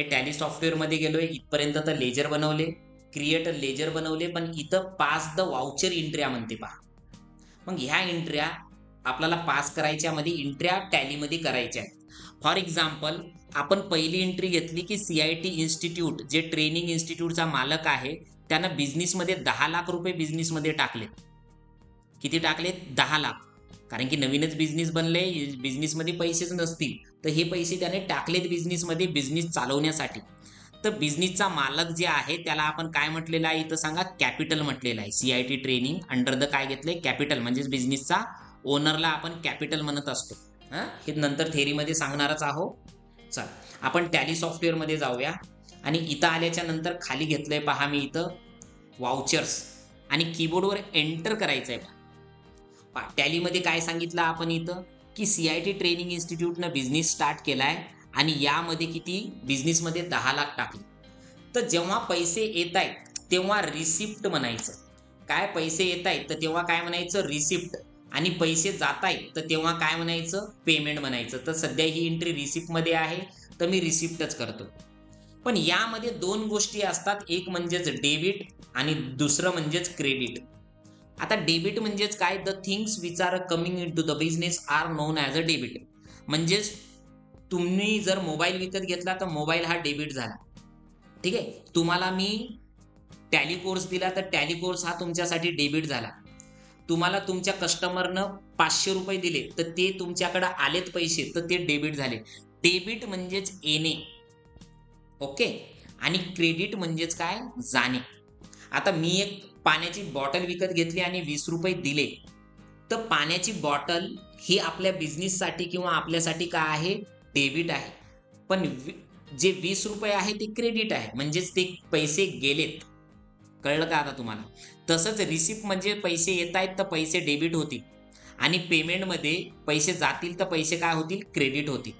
हे टॅली सॉफ्टवेअरमध्ये गेलोय. इथपर्यंत तर लेजर बनवले क्रिएट लेजर बनवले पण इथं पास द वाउचर इंट्र्या म्हणते पहा. मग ह्या इंट्र्या आपल्याला पास करायच्या मध्ये इंट्र्या टॅलीमध्ये करायच्या आहेत. फॉर एक्झाम्पल आपण पहिली एंट्री घेतली की सी आय टी इन्स्टिट्यूट जे ट्रेनिंग इन्स्टिट्यूटचा मालक आहे त्यानं बिझनेसमध्ये दहा लाख रुपये बिझनेसमध्ये टाकले किती टाकले दहा लाख. कारण की नवीनच बिझनेस बनले बिझनेसमध्ये पैसेच नसतील. तर हे पैसे त्याने टाकलेत बिझनेसमध्ये बिझनेस चालवण्यासाठी. तर बिझनेसचा मालक जे आहे त्याला आपण काय म्हटलेलं आहे? इथं सांगा कॅपिटल म्हटलेलं आहे. C I T training under the काय घेतलंय? कॅपिटल म्हणजेच बिझनेसचा ओनरला आपण कॅपिटल म्हणत असतो. हां? हे नंतर थेरीमध्ये सांगणारच आहो चल आपण टॅली सॉफ्टवेअरमध्ये जाऊया. आणि इथं आल्याच्यानंतर खाली घेतलंय पहा मी इथं वाउचर्स आणि कीबोर्डवर एंटर करायचं आहे टॅलीमध्ये काय सांगितलं आपण इथं? की सी आय टी ट्रेनिंग इन्स्टिट्यूटनं बिझनेस स्टार्ट केलाय आणि यामध्ये किती? बिझनेसमध्ये दहा लाख टाकले. तर जेव्हा पैसे येत आहेत तेव्हा रिसिप्ट म्हणायचं. काय पैसे येत आहेत तर तेव्हा काय म्हणायचं? रिसिप्ट आणि पैसे जात आहेत तर तेव्हा काय म्हणायचं? पेमेंट म्हणायचं. तर सध्या ही एंट्री रिसिप्टमध्ये आहे तर मी रिसिप्टच करतो. पण यामध्ये दोन गोष्टी असतात. एक म्हणजेच डेबिट आणि दुसरं म्हणजेच क्रेडिट आता डेबिट म्हणजेच काय? The things which are coming in to the business are known as a debit म्हणजेच तुम्ही जर मोबाईल विकत घेतला तर मोबाईल हा डेबिट झाला. ठीक आहे? तुम्हाला मी टॅली कोर्स दिला तर टॅली कोर्स हा तुमच्यासाठी डेबिट झाला. तुम्हाला तुमच्या कस्टमरनं पाचशे रुपये दिले तर ते तुमच्याकडे आलेत पैसे तर ते डेबिट झाले. डेबिट म्हणजेच येणे. ओके? आणि क्रेडिट म्हणजेच काय? जाणे. आता मी एक पाण्याची बॉटल विकत घेतली आणि वीस रुपये दिले. तर पाण्याची बॉटल ही आपल्या बिझनेससाठी किंवा आपल्यासाठी काय आहे? डेबिट आहे. पण जे वीस रुपये आहे ते क्रेडिट आहे. म्हणजेच ते पैसे गेलेत. कळलं का आता तुम्हाला? तसंच रिसिप्ट म्हणजे पैसे येत आहेत तर पैसे डेबिट होतील. आणि पेमेंटमध्ये पैसे जातील तर पैसे काय होतील? क्रेडिट होतील.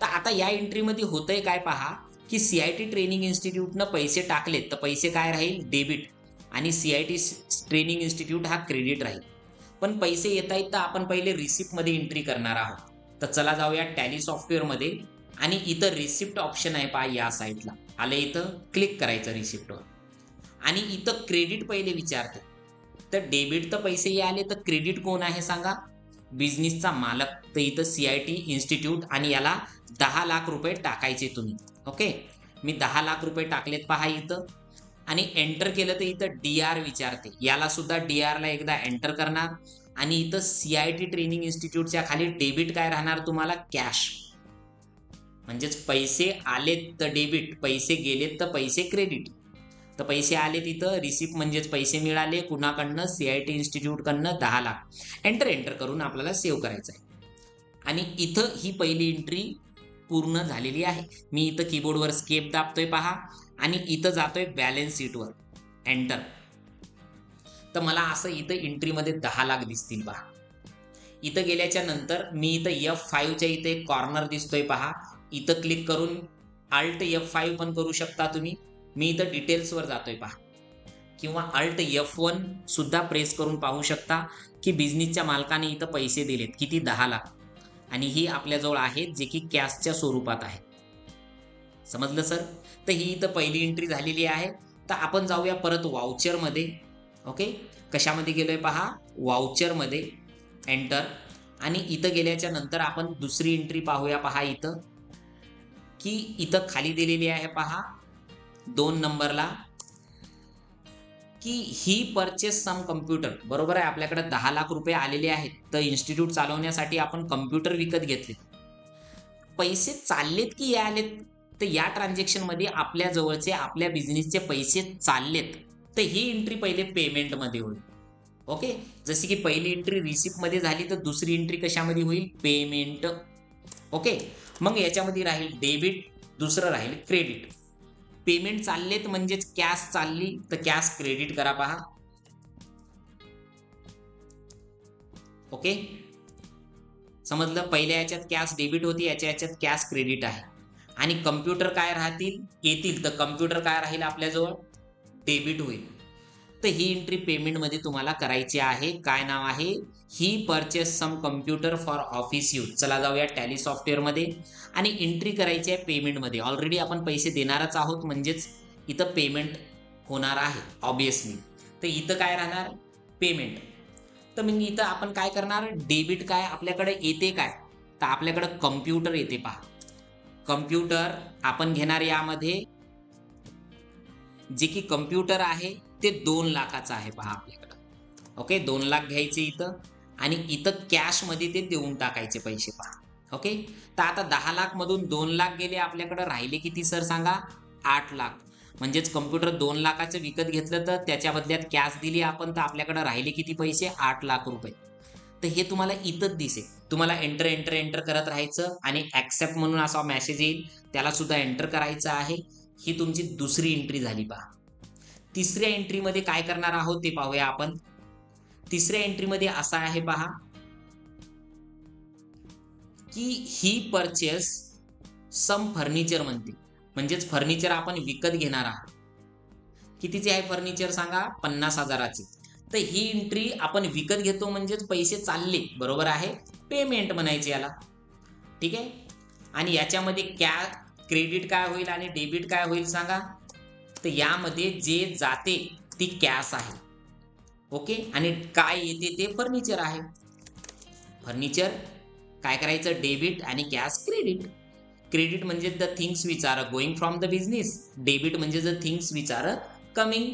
तर आता या एंट्रीमध्ये होतंय काय पहा? की सी आय टी ट्रेनिंग इन्स्टिट्यूटनं पैसे टाकलेत तर पैसे काय राहील? डेबिट आणि C I T training institute हा क्रेडिट राहील. पण पैसे येत आहेत तर आपण पहिले रिसिप्टमध्ये एंट्री करणार आहोत. तर चला जाऊया टॅली सॉफ्टवेअरमध्ये आणि इथं रिसिप्ट ऑप्शन आहे पहा या साईटला आलं इथं क्लिक करायचं रिसिप्टवर आणि इथं क्रेडिट पहिले विचारते. तर डेबिट तर पैसे आले तर क्रेडिट कोण आहे सांगा? बिझनेसचा मालक. तर इथं सी आय टी इन्स्टिट्यूट आणि याला दहा लाख रुपये टाकायचे तुम्ही. ओके मी दहा लाख रुपये टाकलेत पहा इथं. आणि एंटर केलं तर इथं डी आर विचारते. याला सुद्धा डी आरला एकदा एंटर करणार. आणि इथं सी आय टी ट्रेनिंग इन्स्टिट्यूटच्या खाली डेबिट काय राहणार तुम्हाला? कॅश म्हणजेच पैसे आलेत तर डेबिट पैसे गेलेत तर पैसे क्रेडिट तर पैसे आले तिथं रिसिप्ट म्हणजेच पैसे मिळाले कुणाकडनं? सी आय टी इन्स्टिट्यूटकडनं दहा लाख. एंटर एंटर करून आपल्याला सेव्ह करायचं आहे आणि इथं ही पहिली एंट्री पूर्ण झालेली आहे. मी इथं कीबोर्डवर स्केप दाबतोय पहा. आणि इथं जातोय बॅलेन्स शीटवर एंटर तर मला असं इथं एंट्रीमध्ये दहा लाख दिसतील पहा. इथं गेल्याच्यानंतर मी इथं एफ फाईव्हच्या इथे एक कॉर्नर दिसतोय पहा. इथं क्लिक करून अल्ट एफ फाईव्ह पण करू शकता तुम्ही. मी इथं डिटेल्सवर जातोय पहा. किंवा अल्ट एफ वन सुद्धा प्रेस करून पाहू शकता की बिझनेसच्या मालकाने इथं पैसे दिलेत. किती? दहा लाख. आणि ही आपल्याजवळ आहेत जे की कॅशच्या स्वरूपात आहे. समजलं सर? तर ही इथं पहिली एंट्री झालेली आहे. तर आपण जाऊया परत वाउचरमध्ये ओके कशामध्ये गेलोय पहा? वाउचरमध्ये एंटर आणि इथं गेल्याच्यानंतर आपण दुसरी एंट्री पाहूया पहा इथं. की इथं खाली दिलेली आहे पहा. दोन नंबरला. की ही परचेस सम कम्प्युटर बरोबर आहे? आपल्याकडे दहा लाख रुपये आलेले आहेत. तर इन्स्टिट्यूट चालवण्यासाठी आपण कम्प्युटर विकत घेतले. पैसे चाललेत की आलेत तर या ट्रान्झॅक्शनमध्ये आपल्या जवळचे आपल्या बिझनेसचे पैसे चाललेत. तर ही एंट्री पहिले पेमेंटमध्ये होईल. ओके जशी की पहिली एंट्री रिसिप्टमध्ये झाली तर दुसरी एंट्री कशामध्ये होईल? पेमेंट ओके मग याच्यामध्ये राहील डेबिट दुसरं राहील क्रेडिट पेमेंट चाललेत म्हणजेच कॅश चालली तर कॅश क्रेडिट करा पहा. ओके समजलं? पहिल्या याच्यात कॅश डेबिट होती याच्या याच्यात कॅश क्रेडिट आहे. आणि कम्प्युटर काय राहतील? येतील. तर कम्प्युटर काय राहील आपल्याजवळ? डेबिट होईल. तर ही एंट्री पेमेंटमध्ये तुम्हाला करायची आहे. काय नाव आहे? ही purchase some computer for office use चला जाऊया टॅली सॉफ्टवेअरमध्ये आणि एंट्री करायची आहे पेमेंटमध्ये ऑलरेडी आपण पैसे देणारच आहोत. म्हणजेच इथं पेमेंट होणार आहे ऑब्विसली तर इथं काय राहणार? पेमेंट तर मग इथं आपण काय करणार? डेबिट काय आपल्याकडे येते काय? तर आपल्याकडं कम्प्युटर येते पहा. कम्प्युटर आपण घेणार यामध्ये. जे की कम्प्युटर आहे ते दोन लाखाचं आहे पहा आपल्याकडं. ओके दोन लाख घ्यायचे इथं आणि इथं कॅशमध्ये ते देऊन टाकायचे पैसे पहा. ओके तर आता दहा लाख मधून दोन लाख गेले आपल्याकडं. राहिले किती सर सांगा? आठ लाख. म्हणजेच कम्प्युटर दोन लाखाचं विकत घेतलं तर त्याच्या बदल्यात कॅश दिली आपण तर आपल्याकडं राहिले किती पैसे? आठ लाख रुपये. तर हे तुम्हाला इथंच दिसेल. तुम्हाला एंटर एंटर एंटर करत राहायचं आणि ॲक्सेप्ट म्हणून असा मेसेज येईल. त्याला सुद्धा एंटर करायचं आहे. ही तुमची दुसरी एंट्री झाली पहा. तिसऱ्या एंट्रीमध्ये काय करणार आहोत ते पाहूया आपण. तिसऱ्या एंट्रीमध्ये असा आहे पहा की ही परचेस सम फर्निचर म्हणते. म्हणजेच फर्निचर आपण विकत घेणार आहात. कितीचे आहे फर्निचर सांगा? पन्नास हजाराचे. तर ही एंट्री आपण विकत घेतो म्हणजेच पैसे चालले बरोबर आहे? पेमेंट म्हणायचे याला. ठीक आहे? आणि याच्यामध्ये क्या क्रेडिट काय होईल आणि डेबिट काय होईल सांगा? तर यामध्ये जे जाते ती कॅश आहे. ओके? आणि काय येते ते फर्निचर आहे. फर्निचर काय करायचं? डेबिट आणि कॅश क्रेडिट. क्रेडिट म्हणजे the things which are going from the business debit म्हणजे the things which are coming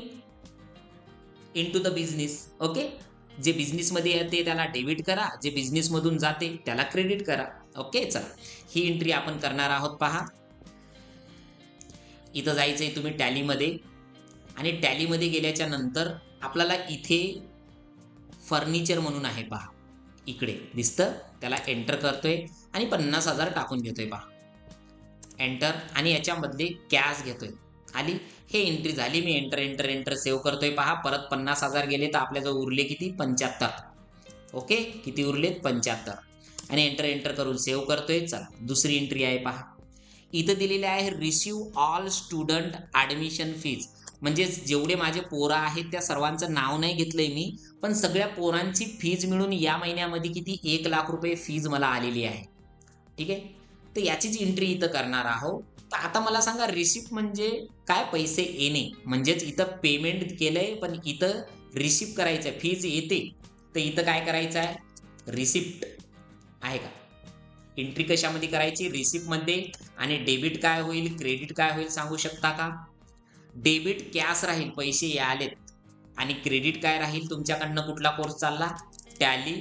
in to the business okay जे बिझनेसमध्ये येते त्याला डेबिट करा जे बिझनेसमधून जाते त्याला क्रेडिट करा ओके चला. ही एंट्री आपण करणार आहोत पहा. इथं जायचं आहे तुम्ही टॅलीमध्ये आणि टॅलीमध्ये गेल्याच्यानंतर आपल्याला इथे फर्निचर म्हणून आहे पहा. इकडे दिसतं त्याला एंटर करतोय आणि पन्नास हजार टाकून घेतोय पहा. एंटर आणि याच्यामध्ये कॅश घेतोय. आली? हे एंट्री झाली. मी एंटर एंटर एंटर सेव्ह करतोय. पहा परत पन्नास हजार गेले तर आपल्याजवळ उरले किती? पंच्याहत्तर. ओके किती उरलेत? पंच्याहत्तर. आणि एंटर एंटर करून सेव्ह करतोय. चला दुसरी एंट्री आहे पहा. इथं दिलेले आहे receive all student admission fees म्हणजेच जेवढे माझे पोरं आहेत त्या सर्वांचं नाव नाही घेतलंय मी पण सगळ्या पोरांची फीज मिळून या महिन्यामध्ये किती? एक लाख रुपये फीज मला आलेली आहे. ठीक आहे? तर याचीच एंट्री इथं करणार आहोत तर आता मला सांगा रिसिप्ट म्हणजे काय? पैसे येणे. म्हणजेच इथं पेमेंट केलंय पण इथं रिसिप्ट करायचं आहे फीज येते. तर इथं काय करायचं आहे रिसिप्ट आहे का? एंट्री कशामध्ये करायची? रिसिप्टमध्ये आणि डेबिट काय होईल? क्रेडिट काय होईल? सांगू शकता का? डेबिट कॅश राहील. पैसे आलेत आणि क्रेडिट काय राहील? तुमच्याकडनं कुठला कोर्स चालला? टॅली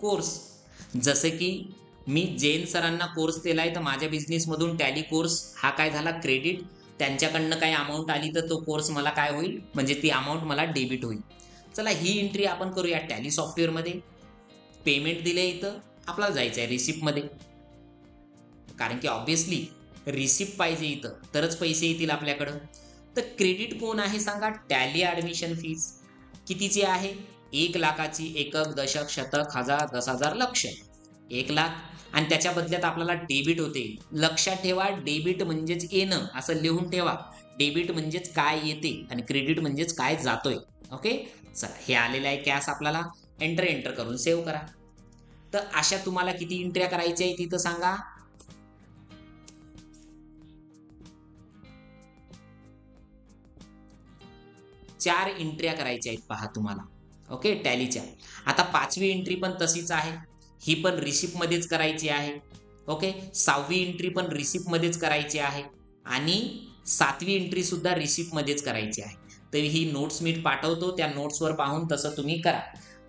कोर्स जसं की मी जैन सरांना कोर्स दिला आहे तर माझ्या बिझनेसमधून टॅली कोर्स हा काय झाला? क्रेडिट त्यांच्याकडनं काही अमाऊंट आली तर तो कोर्स मला काय होईल? म्हणजे ती अमाऊंट मला डेबिट होईल. चला ही एंट्री आपण करूया टॅली सॉफ्टवेअरमध्ये पेमेंट दिले इथं. आपल्याला जायचं आहे रिसिप्टमध्ये कारण की ऑब्विसली रिसिप्ट पाहिजे इथं. तरच पैसे येतील आपल्याकडं. तर क्रेडिट कोण आहे सांगा? टॅली ॲडमिशन फीज कितीची आहे? एक लाखाची. एकक दशक शतक हजार दस हजार लक्ष. एक लाख. आणि त्याच्या बदल्यात आपल्याला डेबिट होते. लक्षात ठेवा डेबिट म्हणजेच येणं असं लिहून ठेवा. डेबिट म्हणजेच काय येते आणि क्रेडिट म्हणजेच काय जातोय. ओके चला हे आलेलं आहे कॅश आपल्याला. एंटर एंटर करून सेव्ह करा. तर अशा तुम्हाला किती एंट्र्या करायच्या आहेत तिथं सांगा. चार एंट्र्या करायच्या आहेत पहा तुम्हाला. ओके टॅलीच्या आता पाचवी एंट्री पण तशीच आहे. ही पण रिसिप्टमध्येच करायची आहे. ओके सहावी एंट्री पण रिसिप्टमध्येच करायची आहे. आणि सातवी एंट्री सुद्धा रिसिप्टमध्येच करायची आहे. तर ही नोट्स मी पाठवतो. त्या नोट्सवर पाहून तसं तुम्ही करा.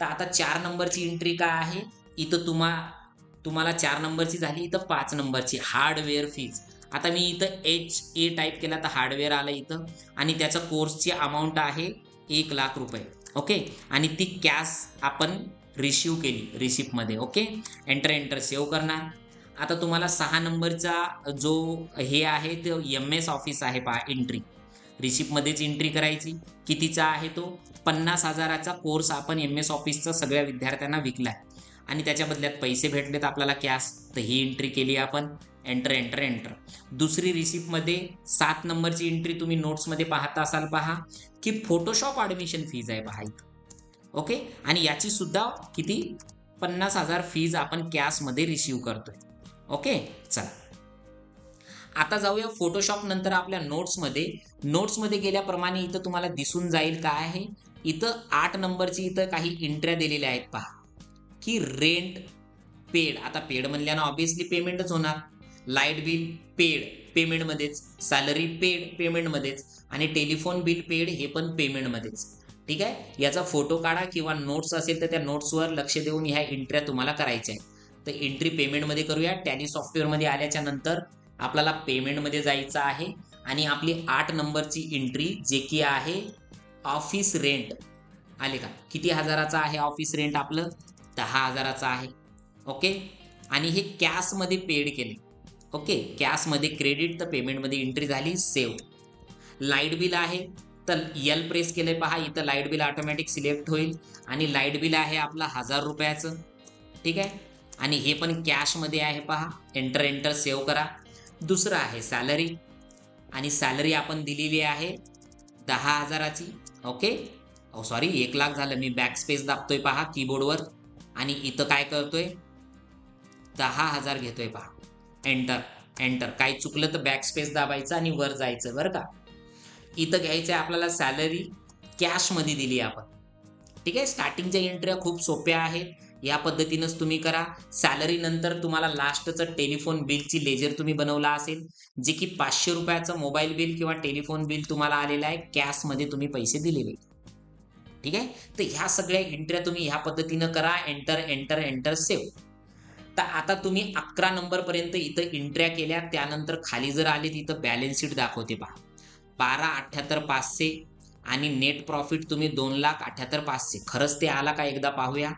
तर आता चार नंबरची एंट्री काय आहे? इथं तुम्हा तुम्हाला चार नंबरची झाली इथं पाच नंबरची. हार्डवेअर फीज आता मी इथं एच ए टाईप केला तर हार्डवेअर आलं इथं. आणि त्याचं कोर्सची अमाऊंट आहे एक लाख रुपये. ओके आणि ती कॅश आपण रिसिव्ह केली रिसिप्टमध्ये ओके एंटर एंटर सेव्ह करणार. आता तुम्हाला सहा नंबरचा जो हे आहे तो एम एस ऑफिस आहे पहा एंट्री रिसिप्टमध्येच एंट्री करायची. कितीचा आहे तो? पन्नास हजाराचा कोर्स आपण एम एस ऑफिसचा सगळ्या विद्यार्थ्यांना विकला आहे आणि त्याच्या बदल्यात पैसे भेटलेत आपल्याला कॅश तर ही एंट्री केली आपण. एंटर एंटर एंटर दुसरी रिसिप्टमध्ये सात नंबरची एंट्री तुम्ही नोट्समध्ये पाहता असाल पहा की फोटोशॉप ॲडमिशन फीज आहे पहा इथं. ओके? आणि याची सुद्धा किती? पन्नास हजार फीज आपण कॅशमध्ये रिसीव करतोय. ओके? चला. आता जाऊया फोटोशॉप नंतर आपल्या नोट्समध्ये नोट्समध्ये गेल्याप्रमाणे इथं तुम्हाला दिसून जाईल काय आहे? इथं आठ नंबरची इथं काही इंट्र्या दिलेल्या आहेत पहा. की रेंट पेड आता पेड म्हणल्यानं ऑब्विसली पेमेंटच होणार. लाइट बिल पेड पेमेंटमध्येच सॅलरी पेड पेमेंटमध्येच आणि टेलिफोन बिल पेड हे पण पेमेंटमध्येच ठीक आहे? याचा फोटो काढा किंवा नोट्स असेल तर त्या नोट्सवर लक्ष देऊन ह्या एंट्र्या तुम्हाला करायच्या आहेत. तर एंट्री पेमेंटमध्ये करूया. टॅली सॉफ्टवेअरमध्ये आल्याच्यानंतर आपल्याला पेमेंटमध्ये जायचं आहे. आणि आपली आठ नंबरची एंट्री जे की आहे ऑफिस रेंट आले का? किती हजाराचा आहे ऑफिस रेंट आपलं? दहा हजाराचं आहे. ओके आणि हे कॅशमध्ये पेड केले. ओके कॅशमध्ये क्रेडिट तर पेमेंटमध्ये एंट्री झाली सेव्ह लाइट बिल आहे. तर यल प्रेस केले पहा इथं लाइट बिल ऑटोमॅटिक सिलेक्ट होईल आणि लाइट बिल आहे आपलं हजार रुपयाचं. ठीक आहे? आणि हे पण कॅशमध्ये आहे पहा. एंटर एंटर सेव्ह करा. दुसरं आहे सॅलरी आणि सॅलरी आपण दिलेली आहे दहा हजाराची. ओके ओ सॉरी एक लाख झालं. मी बॅक स्पेस दाबतोय पहा कीबोर्डवर आणि इथं काय करतोय? दहा हजार घेतोय पहा. एंटर एंटर काय चुकलं तर बॅक स्पेस दाबायचं आणि वर जायचं बरं का? इथं घ्यायचं आहे आपल्याला सॅलरी कॅशमध्ये दिली आपण. ठीक आहे? स्टार्टिंगच्या एंट्र्या खूप सोप्या आहेत. या पद्धतीनंच तुम्ही करा. सॅलरी नंतर तुम्हाला लास्टचं टेलिफोन बिलची लेजर तुम्ही बनवला असेल. जे की पाचशे रुपयाचं मोबाईल बिल किंवा टेलिफोन बिल तुम्हाला आलेलं आहे. कॅशमध्ये तुम्ही पैसे दिलेले ठीक आहे? तर ह्या सगळ्या एंट्र्या तुम्ही ह्या पद्धतीनं करा. एंटर एंटर एंटर सेव्ह तर आता तुम्ही अकरा नंबरपर्यंत इथं एंट्र्या केल्या. त्यानंतर खाली जर आले तिथं बॅलन्स शीट दाखवते पहा. बारा अठ्ठ्याहत्तर पाचशे आणि नेट प्रॉफिट तुम्ही दोन लाख अठ्ठ्याहत्तर पाचशे. खरंच ते आला का एकदा पाहूया.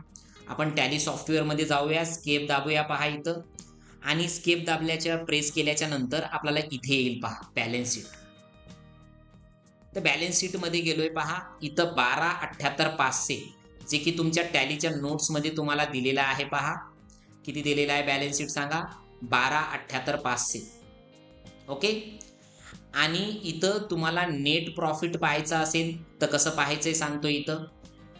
आपण टॅली सॉफ्टवेअरमध्ये जाऊया स्केप दाबूया पहा इथं. आणि स्केप दाबल्याच्या प्रेस केल्याच्यानंतर आपल्याला इथे येईल पहा बॅलन्स शीट तर बॅलन्स शीटमध्ये गेलोय पहा इथं बारा अठ्ठ्याहत्तर पाचशे जे की तुमच्या टॅलीच्या नोट्समध्ये तुम्हाला दिलेलं आहे पहा. किती दिलेलं आहे बॅलन्स शीट सांगा? बारा अठ्ठ्याहत्तर पाचशे. ओके आणि इथं तुम्हाला नेट प्रॉफिट पाहायचं असेल तर कसं पाहायचंय सांगतो इथं?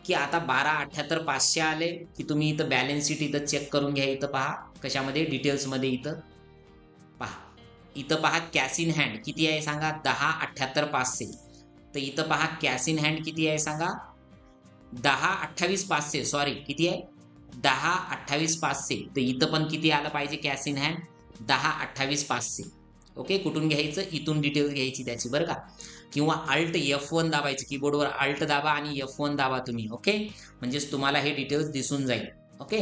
की आता बारा अठ्ठ्याहत्तर पाचशे आले की तुम्ही इथं बॅलन्स शीट इथं चेक करून घ्या इथं पहा. कशामध्ये? डिटेल्समध्ये इथं. पहा. इथं पहा कॅश इन हँड किती आहे सांगा? दहा अठ्ठ्याहत्तर पाचशे. तर इथं पहा कॅश इन हँड किती आहे सांगा? दहा अठ्ठावीस पाचशे सॉरी किती आहे? दहा अठ्ठावीस पाचशे. तर इथं पण किती आलं पाहिजे कॅश इन हँड दहा अठ्ठावीस पाचशे. ओके कुठून घ्यायचं? इथून डिटेल्स घ्यायची त्याची बरं का? किंवा अल्ट एफ वन दाबायचं कीबोर्डवर अल्ट दाबा आणि एफ वन दाबा तुम्ही ओके म्हणजेच तुम्हाला हे डिटेल्स दिसून जाईल ओके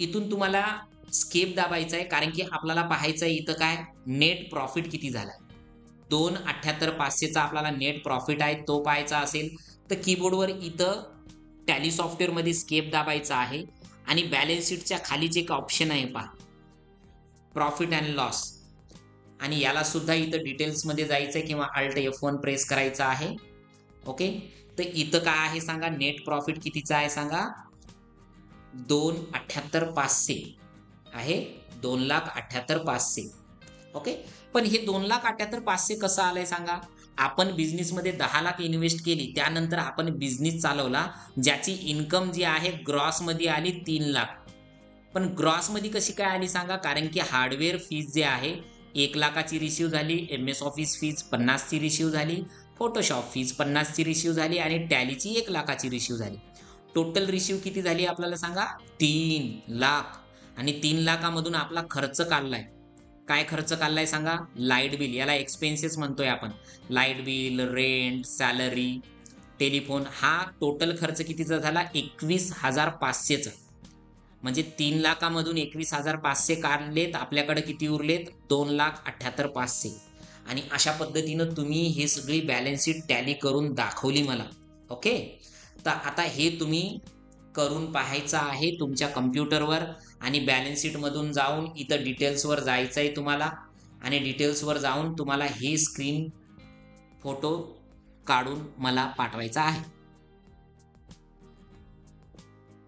इथून तुम्हाला स्केप दाबायचं आहे कारण की आपल्याला पाहायचं आहे इथं काय? नेट प्रॉफिट किती झाला दोन अठ्ठ्याहत्तर पाचशेचा आपल्याला नेट प्रॉफिट आहे तो पाहायचा असेल तर कीबोर्डवर इथं टॅली सॉफ्टवेअरमध्ये स्केप दाबायचा आहे. आणि बॅलन्स शीटच्या खालीच एक ऑप्शन आहे पहा. प्रॉफिट अँड लॉस आणि याला सुद्धा इथं डिटेल्समध्ये जायचं आहे किंवा अल्ट एफ वन प्रेस करायचं आहे. ओके तर इथं काय आहे सांगा? नेट प्रॉफिट कितीचं आहे सांगा? दोन अठ्ठ्याहत्तर पाचशे. आहे? दोन लाख अठ्ठ्याहत्तर पाचशे. ओके पण हे दोन लाख अठ्ठ्याहत्तर पाचशे कसं आलंय सांगा? आपण बिझनेसमध्ये दहा लाख इन्व्हेस्ट केली त्यानंतर आपण बिझनेस चालवला ज्याची इन्कम जी आहे ग्रॉसमध्ये आली तीन लाख. पण ग्रॉसमध्ये कशी काय आली सांगा? कारण की हार्डवेअर फीज जे आहे एक लाखाची रिसिव्ह झाली एम एस ऑफिस फीज पन्नासची रिसिव्ह झाली फोटोशॉप फीज पन्नासची रिसिव्ह झाली आणि टॅलीची एक लाखाची रिसिव्ह झाली. टोटल रिसिव्ह किती झाली आपल्याला सांगा? तीन लाख. आणि तीन लाखामधून आपला खर्च काढलाय. काय खर्च काढलाय सांगा? लाइट बिल याला एक्सपेन्सेस म्हणतोय आपण. Light bill rent salary telephone हा टोटल खर्च कितीचा झाला? एकवीस हजार पाचशेचा. म्हणजे तीन लाखामधून एकवीस हजार पाचशे काढलेत आपल्याकडे किती उरलेत? दोन लाख अठ्ठ्याहत्तर पाचशे. आणि अशा पद्धतीनं तुम्ही हे सगळी बॅलन्स शीट टॅली करून दाखवली मला. ओके तर आता हे तुम्ही करून पाहायचं आहे तुमच्या कम्प्युटरवर आणि बॅलन्स शीटमधून जाऊन इथं डिटेल्सवर जायचं आहे तुम्हाला. आणि डिटेल्सवर जाऊन तुम्हाला हे स्क्रीन फोटो काढून मला पाठवायचा आहे.